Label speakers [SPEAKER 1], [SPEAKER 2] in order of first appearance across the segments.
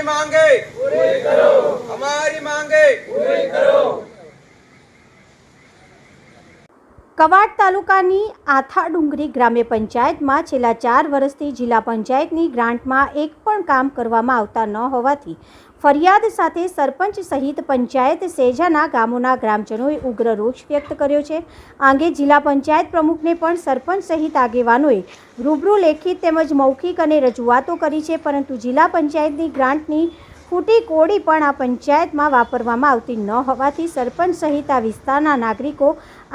[SPEAKER 1] हमारी मांगे पूरी करो हमारी मांगे पूरी करो કવાડ તાલુકાની આથાડુંગરી ગ્રામ્ય પંચાયતમાં છેલ્લા ચાર વર્ષથી જિલ્લા પંચાયતની ગ્રાન્ટમાં એક પણ કામ કરવામાં આવતા ન હોવાથી ફરિયાદ સાથે સરપંચ સહિત પંચાયત સેજાના ગામોના ગ્રામજનોએ ઉગ્ર રોષ વ્યક્ત કર્યો છે. આંગે જિલ્લા પંચાયત પ્રમુખને પણ સરપંચ સહિત આગેવાનોએ રૂબરૂ લેખિત તેમજ મૌખિક અને રજૂઆતો કરી છે, પરંતુ જિલ્લા પંચાયતની ગ્રાન્ટની ખૂટી કોડી પણ આ પંચાયતમાં વાપરવામાં આવતી ન હોવાથી સરપંચ સહિત આ વિસ્તારના નાગરિકો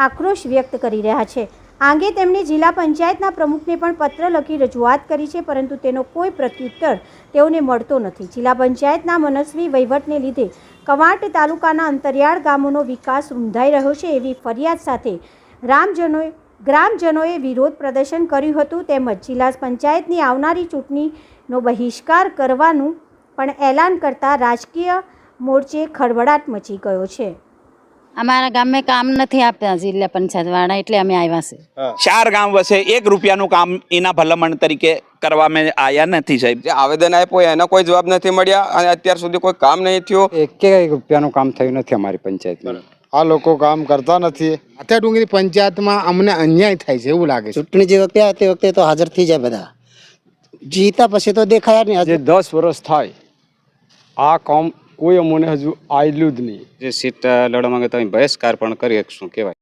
[SPEAKER 1] આક્રોશ વ્યક્ત કરી રહ્યા છે. આ અંગે તેમણે જિલ્લા પંચાયતના પ્રમુખને પણ પત્ર લખી રજૂઆત કરી છે, પરંતુ તેનો કોઈ પ્રત્યુત્તર તેઓને મળતો નથી. જિલ્લા પંચાયતના મનસ્વી વહીવટને લીધે કવાંટ તાલુકાના અંતરિયાળ ગામોનો વિકાસ રૂંધાઈ રહ્યો છે એવી ફરિયાદ સાથે રામજનોએ ગ્રામજનોએ વિરોધ પ્રદર્શન કર્યું હતું. તેમજ જિલ્લા પંચાયતની આવનારી ચૂંટણીનો બહિષ્કાર કરવાનું પણ એલાન કરતા રાજકીય મોરચે ખળભળાટ મચી ગયો છે.
[SPEAKER 2] અમારા ગામે કામ નથી આપતા જિલ્લા પંચાયત વાળા એટલે અમે આવ્યા છે
[SPEAKER 3] ચાર ગામ વસે એક રૂપિયાનું કામ એના ભલામણ તરીકે કરવા મેં આયા નથી સાહેબ.
[SPEAKER 4] જે આવેદન આપ્યું એનો કોઈ જવાબ નથી મળ્યા અને અત્યાર સુધી કોઈ કામ નહીં થયું.
[SPEAKER 5] એક રૂપિયાનું કામ થયું નથી અમારી પંચાયતમાં.
[SPEAKER 6] આ લોકો કામ કરતા નથી. અત્યારે ડુંગરી પંચાયતમાં અમને અન્યાય થાય છે એવું લાગે છે.
[SPEAKER 7] ચૂંટણી જે વખતે આવે તે વખતે તો હાજર થઈ જાય બધા. જીતા પછી તો દેખાયા નહીં.
[SPEAKER 5] જે દસ વર્ષ થાય આ કામ કોઈ અમને હજુ આવેલું જ નહીં.
[SPEAKER 8] જે સીટ લડવા માંગે તો બહિષ્કાર પણ કરી શકશું, કહેવાય.